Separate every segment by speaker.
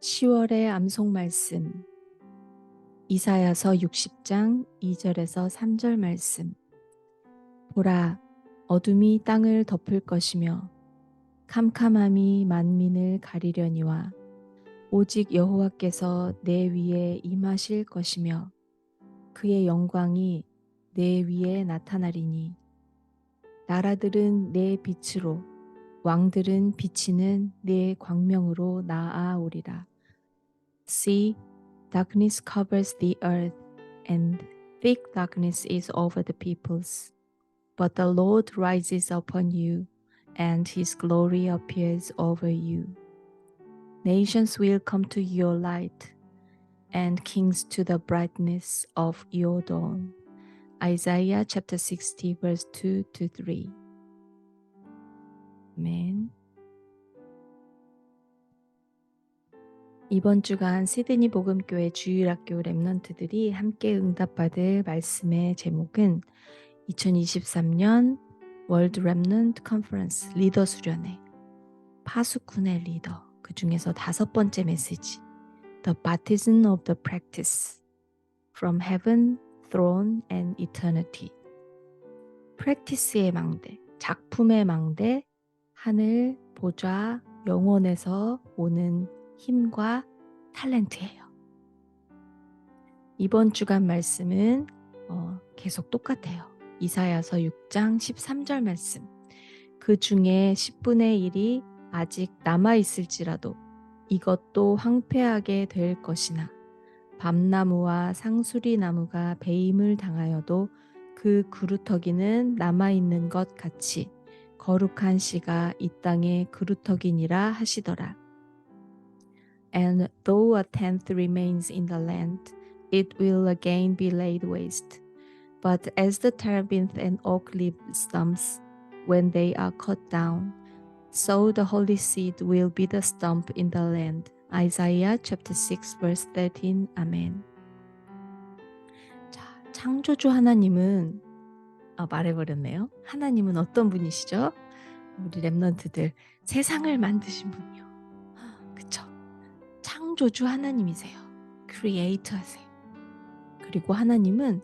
Speaker 1: 10월의 암송 말씀 이사야서 60장 2절에서 3절 말씀. 보라 어둠이 땅을 덮을 것이며 캄캄함이 만민을 가리려니와 오직 여호와께서 내 위에 임하실 것이며 그의 영광이 내 위에 나타나리니 나라들은 내 빛으로 왕들은 비치는 내 광명으로 나아오리라 See darkness covers the earth and thick darkness is over the peoples but the Lord rises upon you and his glory appears over you Nations will come to your light and kings to the brightness of your dawn. Isaiah chapter 60 verse 2 to 3. 아멘. 이번 주간 시드니 복음교회 주일학교 랩넌트들이 함께 응답받을 말씀의 제목은 2023년 월드 랩넌트 컨퍼런스 리더 수련회 파수꾼의 리더 그 중에서 다섯 번째 메시지 The Baptism of the Practice From Heaven, Throne and Eternity 프랙티스의 망대, 작품의 망대, 하늘, 보좌, 영원에서 오는 힘과 탤런트예요. 이번 주간 말씀은 어, 계속 똑같아요. 이사야서 6장 13절 말씀. 그 중에 10분의 1이 아직 남아 있을지라도 이것도 황폐하게 될 것이나 밤나무와 상수리 나무가 배임을 당하여도 그 그루터기는 남아 있는 것 같이 거룩한 씨가 이 땅의 그루터기니라 하시더라. And though a tenth remains in the land, it will again be laid waste. But as the terebinth and oak leaf stumps, when they are cut down, so the holy seed will be the stump in the land. Isaiah chapter 6 verse 13. 아멘. 자, 창조주 하나님은 아, 말해버렸네요. 하나님은 어떤 분이시죠? 우리 랩런트들 세상을 만드신 분이요. 그쵸? 창조주 하나님이세요. 크리에이터세요. 그리고 하나님은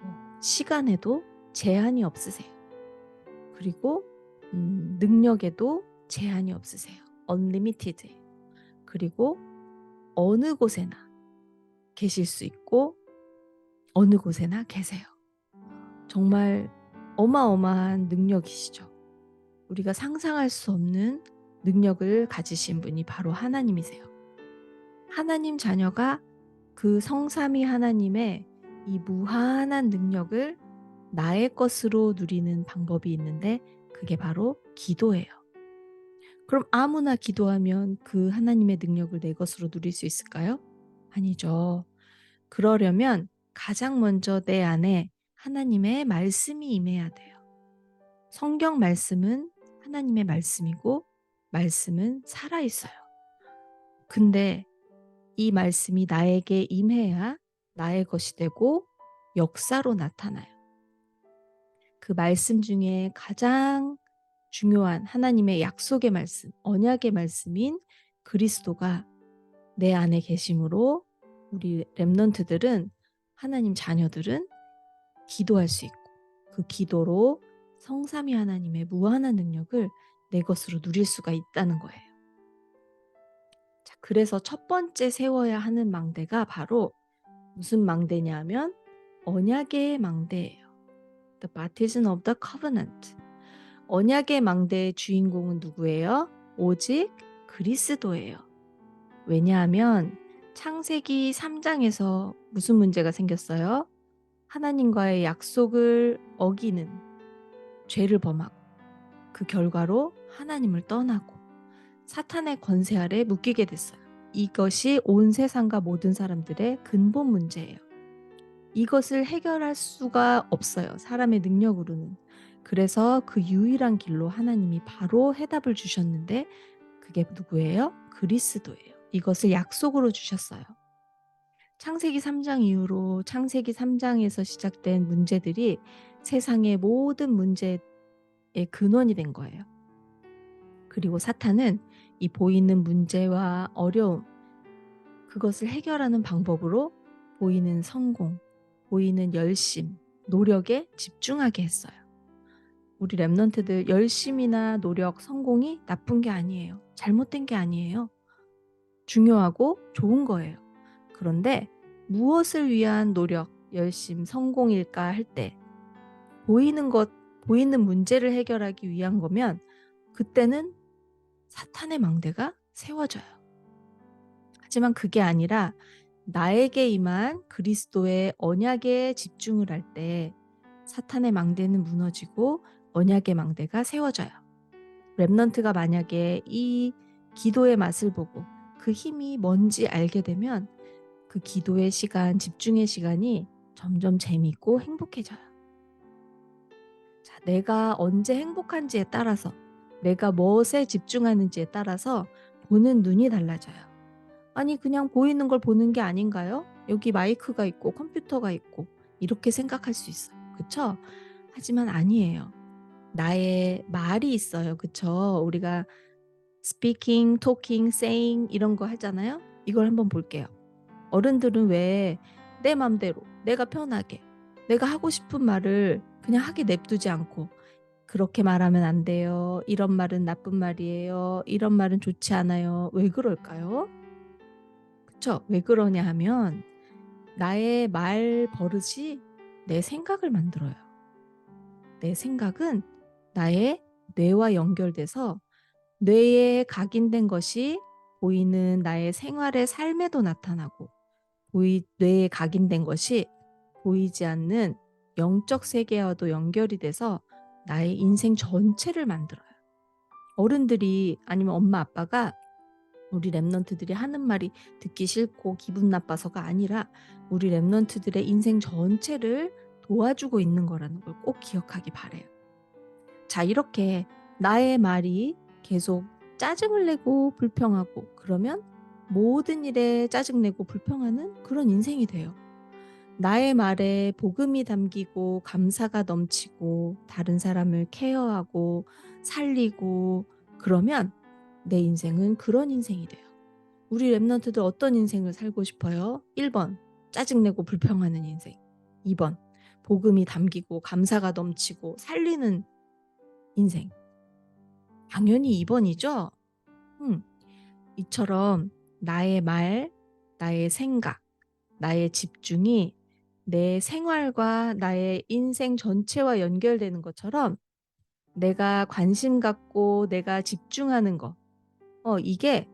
Speaker 1: 어, 시간에도 제한이 없으세요. 그리고 음, 능력에도 제한이 없으세요. unlimited예요. 그리고 어느 곳에나 계실 수 있고 어느 곳에나 계세요. 정말 어마어마한 능력이시죠. 우리가 상상할 수 없는 능력을 가지신 분이 바로 하나님이세요. 하나님 자녀가 그 성삼위 하나님의 이 무한한 능력을 나의 것으로 누리는 방법이 있는데 그게 바로 기도예요. 그럼 아무나 기도하면 그 하나님의 능력을 내 것으로 누릴 수 있을까요? 아니죠. 그러려면 가장 먼저 내 안에 하나님의 말씀이 임해야 돼요. 성경 말씀은 하나님의 말씀이고 말씀은 살아 있어요. 근데 이 말씀이 나에게 임해야 나의 것이 되고 역사로 나타나요. 그 말씀 중에 가장 중요한 하나님의 약속의 말씀, 언약의 말씀인 그리스도가 내 안에 계심으로 우리 랩런트들은 하나님 자녀들은 기도할 수 있고 그 기도로 성삼위 하나님의 무한한 능력을 내 것으로 누릴 수가 있다는 거예요. 자, 그래서 첫 번째 세워야 하는 망대가 바로 무슨 망대냐 하면 언약의 망대예요. The baptism of the covenant. 언약의 망대의 주인공은 누구예요? 오직 그리스도예요. 왜냐하면 창세기 3장에서 무슨 문제가 생겼어요? 하나님과의 약속을 어기는 죄를 범하고 그 결과로 하나님을 떠나고 사탄의 권세 아래 묶이게 됐어요. 이것이 온 세상과 모든 사람들의 근본 문제예요. 이것을 해결할 수가 없어요. 사람의 능력으로는. 그래서 그 유일한 길로 하나님이 바로 해답을 주셨는데 그게 누구예요? 그리스도예요. 이것을 약속으로 주셨어요. 창세기 3장 이후로 창세기 3장에서 시작된 문제들이 세상의 모든 문제의 근원이 된 거예요. 그리고 사탄은 이 보이는 문제와 어려움 그것을 해결하는 방법으로 보이는 성공, 보이는 열심, 노력에 집중하게 했어요. 우리 랩런트들 열심이나 노력, 성공이 나쁜 게 아니에요. 잘못된 게 아니에요. 중요하고 좋은 거예요. 그런데 무엇을 위한 노력, 열심, 성공일까 할 때 보이는 것, 보이는 문제를 해결하기 위한 거면 그때는 사탄의 망대가 세워져요. 하지만 그게 아니라 나에게 임한 그리스도의 언약에 집중을 할 때 사탄의 망대는 무너지고 언약의 망대가 세워져요. 랩넌트가 만약에 이 기도의 맛을 보고 그 힘이 뭔지 알게 되면 그 기도의 시간, 집중의 시간이 점점 재미있고 행복해져요. 자, 내가 언제 행복한지에 따라서 내가 무엇에 집중하는지에 따라서 보는 눈이 달라져요. 아니, 그냥 보이는 걸 보는 게 아닌가요? 여기 마이크가 있고 컴퓨터가 있고 이렇게 생각할 수 있어요. 그쵸? 하지만 아니에요. 나의 말이 있어요. 그쵸? 우리가 speaking, talking, saying 이런 거 하잖아요. 이걸 한번 볼게요. 어른들은 왜 내 맘대로, 내가 편하게, 내가 하고 싶은 말을 그냥 하게 냅두지 않고 그렇게 말하면 안 돼요. 이런 말은 나쁜 말이에요. 이런 말은 좋지 않아요. 왜 그럴까요? 그쵸? 왜 그러냐 하면 나의 말 버릇이 내 생각을 만들어요. 내 생각은 나의 뇌와 연결돼서 뇌에 각인된 것이 보이는 나의 생활의 삶에도 나타나고 보이, 뇌에 각인된 것이 보이지 않는 영적 세계와도 연결이 돼서 나의 인생 전체를 만들어요. 어른들이 아니면 엄마 아빠가 우리 랩런트들이 하는 말이 듣기 싫고 기분 나빠서가 아니라 우리 랩런트들의 인생 전체를 도와주고 있는 거라는 걸 꼭 기억하기 바래요. 자, 이렇게 나의 말이 계속 짜증을 내고 불평하고 그러면 모든 일에 짜증내고 불평하는 그런 인생이 돼요. 나의 말에 복음이 담기고 감사가 넘치고 다른 사람을 케어하고 살리고 그러면 내 인생은 그런 인생이 돼요. 우리 랩런트들 어떤 인생을 살고 싶어요? 1번 짜증내고 불평하는 인생 2번 복음이 담기고 감사가 넘치고 살리는 인생 당연히 2번이죠? 음, 이처럼 나의 말, 나의 생각, 나의 집중이 내 생활과 나의 인생 전체와 연결되는 것처럼 내가 관심 갖고 내가 집중하는 거, 어, 이게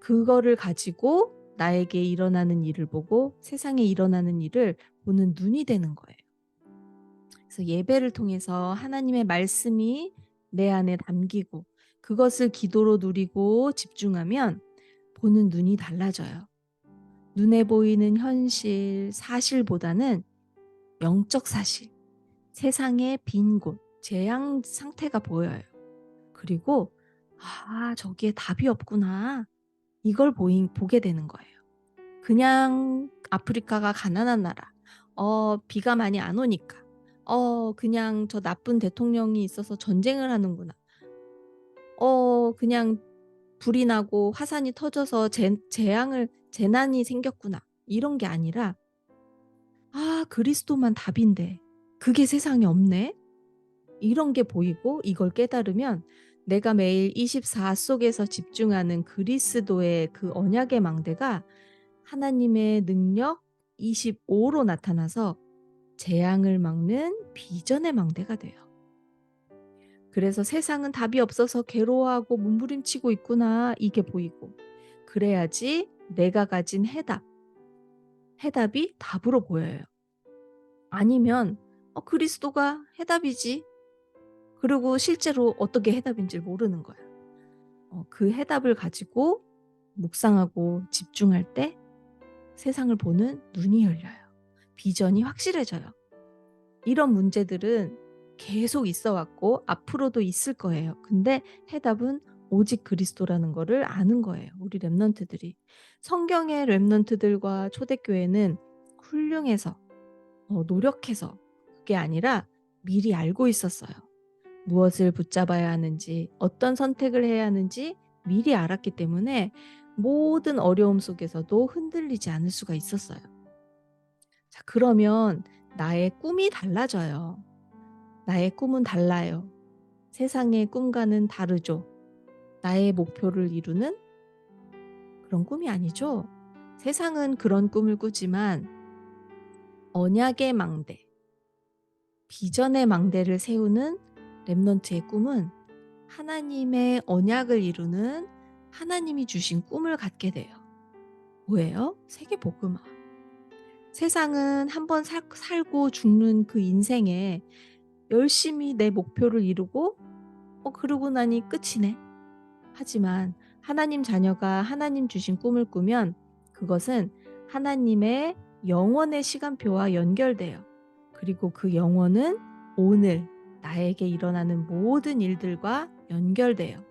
Speaker 1: 그거를 가지고 나에게 일어나는 일을 보고 세상에 일어나는 일을 보는 눈이 되는 거예요. 그래서 예배를 통해서 하나님의 말씀이 내 안에 담기고 그것을 기도로 누리고 집중하면 보는 눈이 달라져요. 눈에 보이는 현실, 사실보다는 영적 사실, 세상의 빈 곳, 재앙 상태가 보여요. 그리고 아, 저기에 답이 없구나. 이걸 보이, 보게 되는 거예요. 그냥 아프리카가 가난한 나라. 어, 비가 많이 안 오니까. 어, 그냥 저 나쁜 대통령이 있어서 전쟁을 하는구나. 어, 그냥 불이 나고 화산이 터져서 재, 재앙을 재난이 생겼구나. 이런 게 아니라 아, 그리스도만 답인데 그게 세상에 없네. 이런 게 보이고 이걸 깨달으면 내가 매일 24 속에서 집중하는 그리스도의 그 언약의 망대가 하나님의 능력 25로 나타나서 재앙을 막는 비전의 망대가 돼요. 그래서 세상은 답이 없어서 괴로워하고 몸부림치고 있구나 이게 보이고 그래야지 내가 가진 해답 해답이 답으로 보여요. 아니면 어, 그리스도가 해답이지. 그리고 실제로 어떻게 해답인지 모르는 거야. 어, 그 해답을 가지고 묵상하고 집중할 때 세상을 보는 눈이 열려요. 비전이 확실해져요. 이런 문제들은 계속 있어 왔고 앞으로도 있을 거예요. 근데 해답은 오직 그리스도라는 거를 아는 거예요. 우리 랩런트들이. 성경의 랩런트들과 초대교회는 훌륭해서 어, 노력해서 그게 아니라 미리 알고 있었어요. 무엇을 붙잡아야 하는지, 어떤 선택을 해야 하는지 미리 알았기 때문에 모든 어려움 속에서도 흔들리지 않을 수가 있었어요. 자, 그러면 나의 꿈이 달라져요. 나의 꿈은 달라요. 세상의 꿈과는 다르죠. 나의 목표를 이루는 그런 꿈이 아니죠. 세상은 그런 꿈을 꾸지만 언약의 망대, 비전의 망대를 세우는 랩넌트의 꿈은 하나님의 언약을 이루는 하나님이 주신 꿈을 갖게 돼요. 뭐예요? 세계 복음화. 세상은 한번 살고 죽는 그 인생에 열심히 내 목표를 이루고 어 그러고 나니 끝이네. 하지만 하나님 자녀가 하나님 주신 꿈을 꾸면 그것은 하나님의 영원의 시간표와 연결돼요. 그리고 그 영원은 오늘 나에게 일어나는 모든 일들과 연결돼요.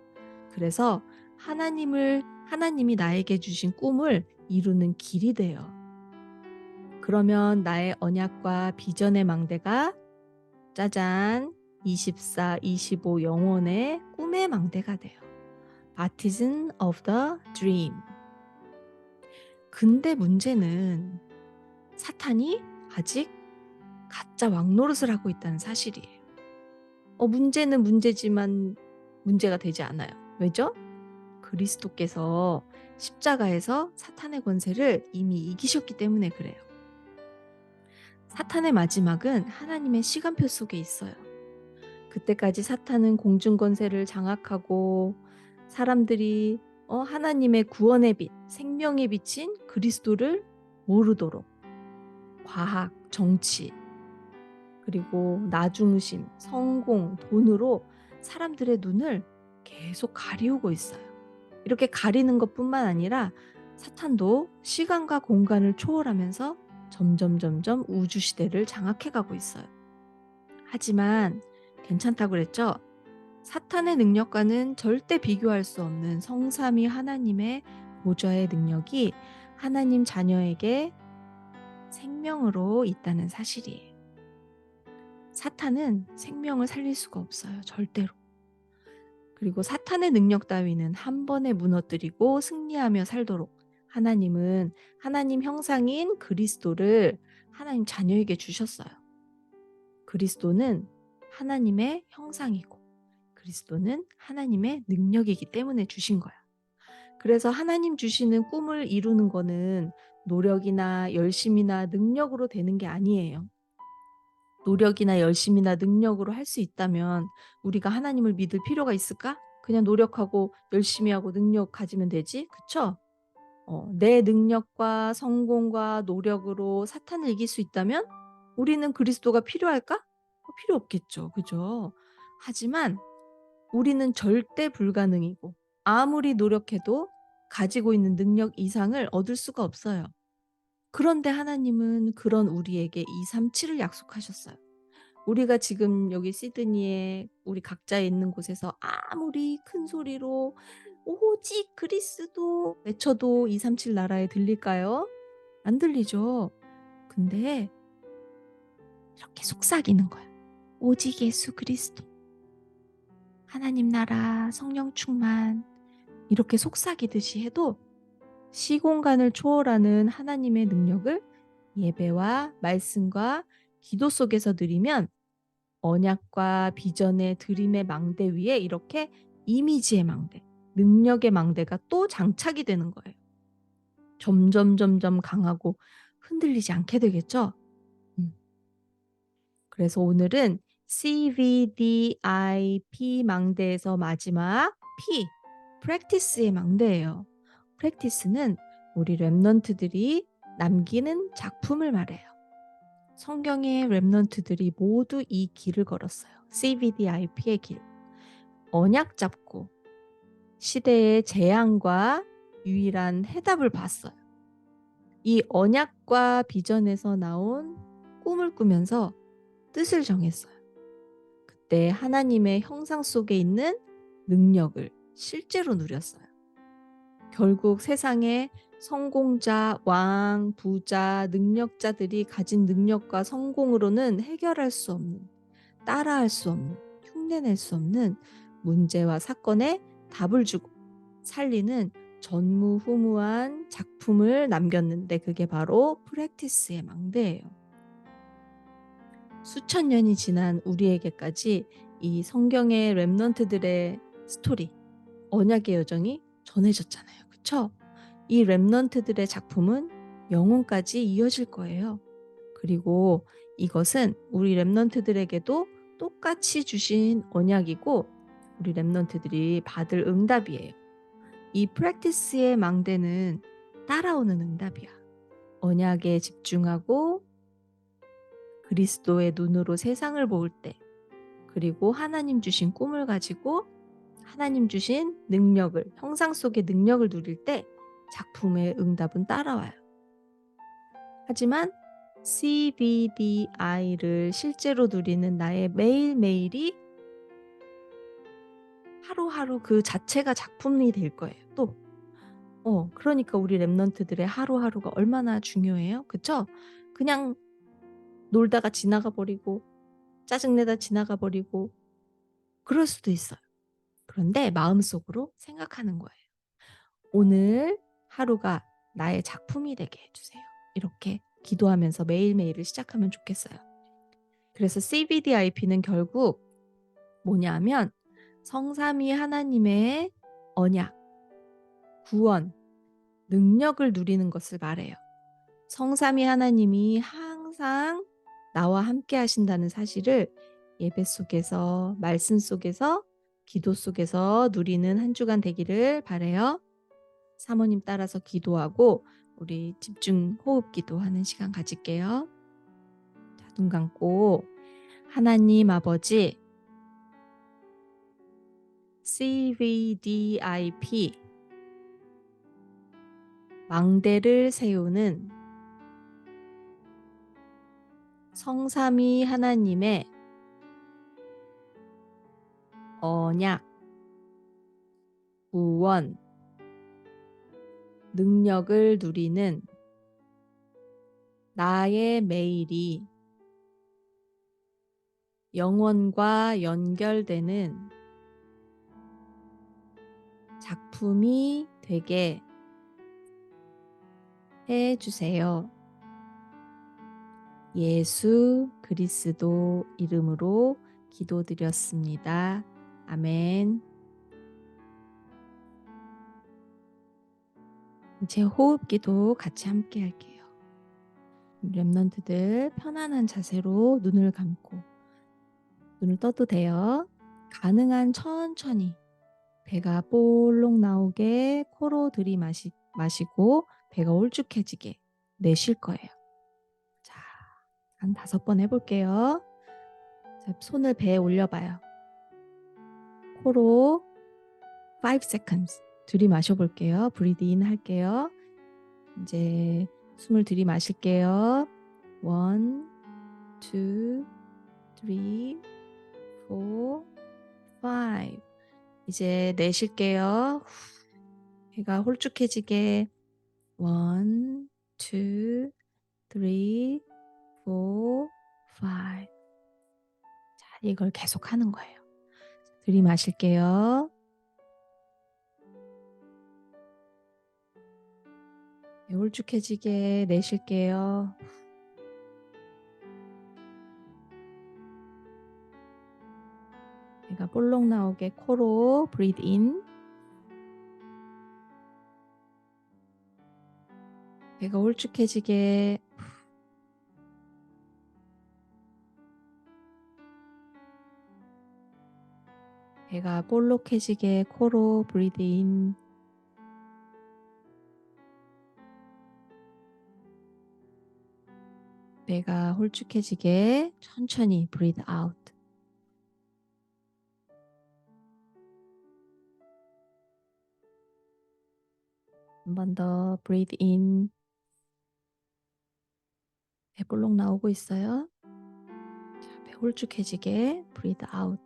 Speaker 1: 그래서 하나님을 하나님이 나에게 주신 꿈을 이루는 길이 돼요. 그러면 나의 언약과 비전의 망대가 짜잔 24, 25 영혼의 꿈의 망대가 돼요. Baptism of the Dream. 근데 문제는 사탄이 아직 가짜 왕노릇을 하고 있다는 사실이에요. 어, 문제는 문제지만 문제가 되지 않아요. 왜죠? 그리스도께서 십자가에서 사탄의 권세를 이미 이기셨기 때문에 그래요. 사탄의 마지막은 하나님의 시간표 속에 있어요. 그때까지 사탄은 공중 권세를 장악하고 사람들이 어, 하나님의 구원의 빛, 생명의 빛인 그리스도를 모르도록 과학, 정치, 그리고 나중심, 성공, 돈으로 사람들의 눈을 계속 가리우고 있어요. 이렇게 가리는 것뿐만 아니라 사탄도 시간과 공간을 초월하면서 점점 점점 우주 시대를 장악해 가고 있어요. 하지만 괜찮다고 그랬죠? 사탄의 능력과는 절대 비교할 수 없는 성삼위 하나님의 보좌의 능력이 하나님 자녀에게 생명으로 있다는 사실이에요. 사탄은 생명을 살릴 수가 없어요. 절대로. 그리고 사탄의 능력 따위는 한 번에 무너뜨리고 승리하며 살도록 하나님은 하나님 형상인 그리스도를 하나님 자녀에게 주셨어요. 그리스도는 하나님의 형상이고 그리스도는 하나님의 능력이기 때문에 주신 거야. 그래서 하나님 주시는 꿈을 이루는 거는 노력이나 열심이나 능력으로 되는 게 아니에요. 노력이나 열심이나 능력으로 할 수 있다면 우리가 하나님을 믿을 필요가 있을까? 그냥 노력하고 열심히 하고 능력 가지면 되지. 그쵸? 어, 내 능력과 성공과 노력으로 사탄을 이길 수 있다면 우리는 그리스도가 필요할까? 어, 필요 없겠죠. 그죠? 하지만 우리는 절대 불가능이고 아무리 노력해도 가지고 있는 능력 이상을 얻을 수가 없어요. 그런데 하나님은 그런 우리에게 237을 약속하셨어요. 우리가 지금 여기 시드니에 우리 각자에 있는 곳에서 아무리 큰 소리로 오직 그리스도 외쳐도 237 나라에 들릴까요? 안 들리죠. 근데 이렇게 속삭이는 거야. 오직 예수 그리스도. 하나님 나라, 성령 충만. 이렇게 속삭이듯이 해도 시공간을 초월하는 하나님의 능력을 예배와 말씀과 기도 속에서 드리면 언약과 비전의 드림의 망대 위에 이렇게 이미지의 망대, 능력의 망대가 또 장착이 되는 거예요. 점점 점점 강하고 흔들리지 않게 되겠죠? 음. 그래서 오늘은 CVDIP 망대에서 마지막 P, practice의 망대예요. practice는 우리 랩넌트들이 남기는 작품을 말해요. 성경의 랩넌트들이 모두 이 길을 걸었어요. CVDIP의 길. 언약 잡고 시대의 재앙과 유일한 해답을 봤어요. 이 언약과 비전에서 나온 꿈을 꾸면서 뜻을 정했어요. 그때 하나님의 형상 속에 있는 능력을 실제로 누렸어요. 결국 세상에 성공자, 왕, 부자, 능력자들이 가진 능력과 성공으로는 해결할 수 없는, 따라할 수 없는 흉내낼 수 없는 문제와 사건에 답을 주고 살리는 전무후무한 작품을 남겼는데 그게 바로 프랙티스의 망대예요. 수천 년이 지난 우리에게까지 이 성경의 랩넌트들의 스토리, 언약의 여정이 전해졌잖아요. 그쵸? 이 랩넌트들의 작품은 영혼까지 이어질 거예요. 그리고 이것은 우리 랩넌트들에게도 똑같이 주신 언약이고 우리 랩넌트들이 받을 응답이에요. 이 프랙티스의 망대는 따라오는 응답이야. 언약에 집중하고 그리스도의 눈으로 세상을 볼 때, 그리고 하나님 주신 꿈을 가지고 하나님 주신 능력을, 형상 속의 능력을 누릴 때 작품의 응답은 따라와요. 하지만 CBDI를 실제로 누리는 나의 매일매일이 하루하루 그 자체가 작품이 될 거예요. 또. 어, 그러니까 우리 랩넌트들의 하루하루가 얼마나 중요해요. 그쵸? 그냥 놀다가 지나가 버리고 짜증내다 지나가 버리고 그럴 수도 있어요. 그런데 마음속으로 생각하는 거예요. 오늘 하루가 나의 작품이 되게 해주세요. 이렇게 기도하면서 매일매일을 시작하면 좋겠어요. 그래서 CBDIP는 결국 뭐냐면 성삼위 하나님의 언약, 구원, 능력을 누리는 것을 말해요. 성삼위 하나님이 항상 나와 함께 하신다는 사실을 예배 속에서, 말씀 속에서, 기도 속에서 누리는 한 주간 되기를 바래요. 사모님 따라서 기도하고 우리 집중 호흡 기도하는 시간 가질게요. 자, 눈 감고 하나님 아버지 CVDIP 망대를 세우는 성삼위 하나님의 언약, 구원, 능력을 누리는 나의 매일이 영원과 연결되는 작품이 되게 해 주세요. 예수 그리스도 이름으로 기도드렸습니다. 아멘. 이제 호흡 기도 같이 함께 할게요. 랩런트들 편안한 자세로 눈을 감고 눈을 떠도 돼요. 가능한 천천히 배가 볼록 나오게 코로 들이마시, 마시고 배가 울쭉해지게 내쉴 거예요. 자, 한 다섯 번 해볼게요. 자, 손을 배에 올려봐요. 코로 5 seconds 들이마셔 볼게요. 브리드 인 할게요. 이제 숨을 들이마실게요. 1, 2, 3, 이제 내쉴게요. 배가 홀쭉해지게 1, 2, 3, 4, 5 자, 이걸 계속 하는 거예요. 들이마실게요. 홀쭉해지게 내쉴게요. 배가 볼록 나오게 코로 breathe in. 배가 홀쭉해지게 배가 볼록해지게 코로 breathe in. 배가 홀쭉해지게 천천히 breathe out. 한 번 더 breathe in. 배 볼록 나오고 있어요. 자, 배 홀쭉해지게 breathe out.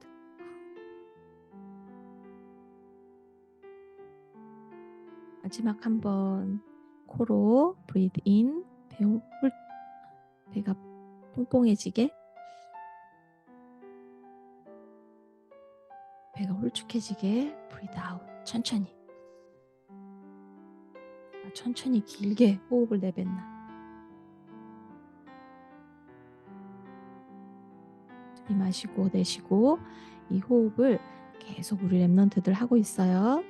Speaker 1: 마지막 한 번 코로 breathe in. 배 홀, 배가 뽕뽕해지게 배가 홀쭉해지게 breathe out. 천천히. 아, 천천히 길게 호흡을 내뱉나. 들이마시고 내쉬고 이 호흡을 계속 우리 랩런트들 하고 있어요.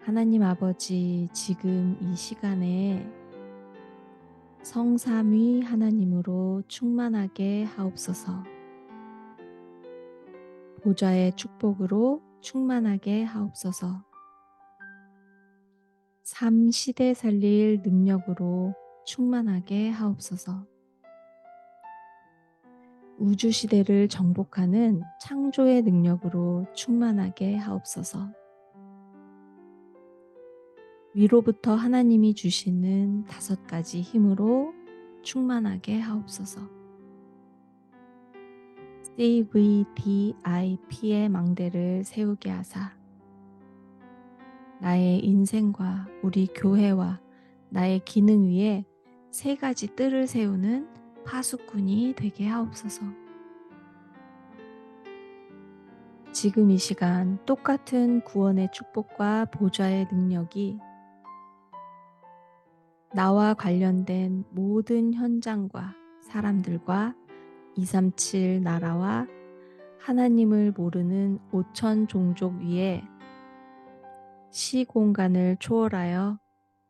Speaker 1: 하나님 아버지, 지금 이 시간에 성삼위 하나님으로 충만하게 하옵소서. 보좌의 축복으로 충만하게 하옵소서. 삶 시대 살릴 능력으로 충만하게 하옵소서. 우주 시대를 정복하는 창조의 능력으로 충만하게 하옵소서. 위로부터 하나님이 주시는 다섯 가지 힘으로 충만하게 하옵소서. CVDIP의 망대를 세우게 하사 나의 인생과 우리 교회와 나의 기능 위에 세 가지 뜰을 세우는 파수꾼이 되게 하옵소서. 지금 이 시간 똑같은 구원의 축복과 보좌의 능력이 나와 관련된 모든 현장과 사람들과 237 나라와 하나님을 모르는 5천 종족 위에 시공간을 초월하여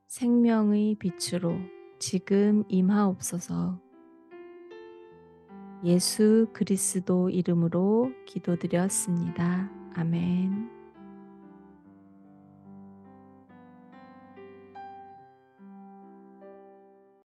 Speaker 1: 생명의 빛으로 지금 임하옵소서. 예수 그리스도 이름으로 기도드렸습니다. 아멘.